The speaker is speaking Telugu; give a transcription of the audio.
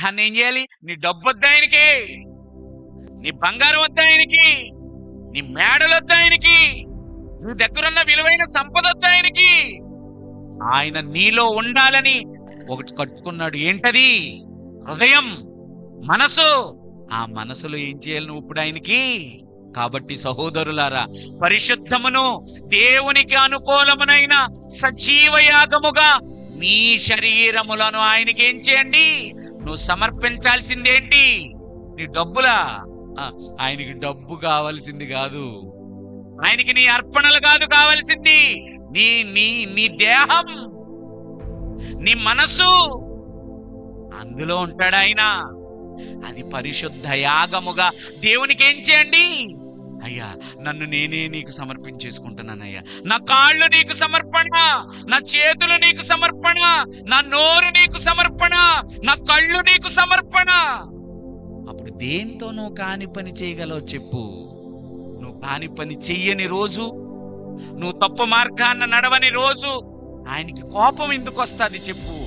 దేహాన్ని ఏం చేయాలి నీ డబ్బు వద్ద ఆయనకి నీ బంగారం వద్ద ఆయనకి నీ మేడలు వద్ద ఆయనకి నీ దగ్గరున్న విలువైన సంపద వద్ద ఆయనకి ఆయన నీలో ఉండాలని ఒకటి కట్టుకున్నాడు. ఏంటది? హృదయం మనసు. ఆ మనసులో ఏం చేయాలి నువ్వు ఇప్పుడు ఆయనకి? కాబట్టి సహోదరులారా పరిశుద్ధమును దేవునికి అనుకూలమునైన సజీవ యాగముగా మీ శరీరములను ఆయనకి ఏం చేయండి? నువ్వు సమర్పించాల్సిందేంటి? నీ డబ్బులా? ఆయనకి డబ్బు కావాల్సింది కాదు. ఆయనకి నీ అర్పణలు కాదు కావాల్సింది. నీ నీ నీ దేహం నీ మనసు. అందులో ఉంటాడు ఆయన. అది పరిశుద్ధ యాగముగా దేవునికి ఏం చేయండి? అయ్యా నన్ను నేనే నీకు సమర్పించేసుకుంటున్నానయ్యా. నా కాళ్ళు నీకు సమర్పణ నా చేతులు నీకు సమర్పణ నా నోరు నీకు సమర్పణ నా కళ్ళు నీకు సమర్పణ. అప్పుడు దేంతో నువ్వు కాని పని చేయగలవు చెప్పు. నువ్వు కాని పని చెయ్యని రోజు నువ్వు తప్పు మార్గాన్న నడవని రోజు ఆయనకి కోపం ఎందుకు వస్తుంది చెప్పు.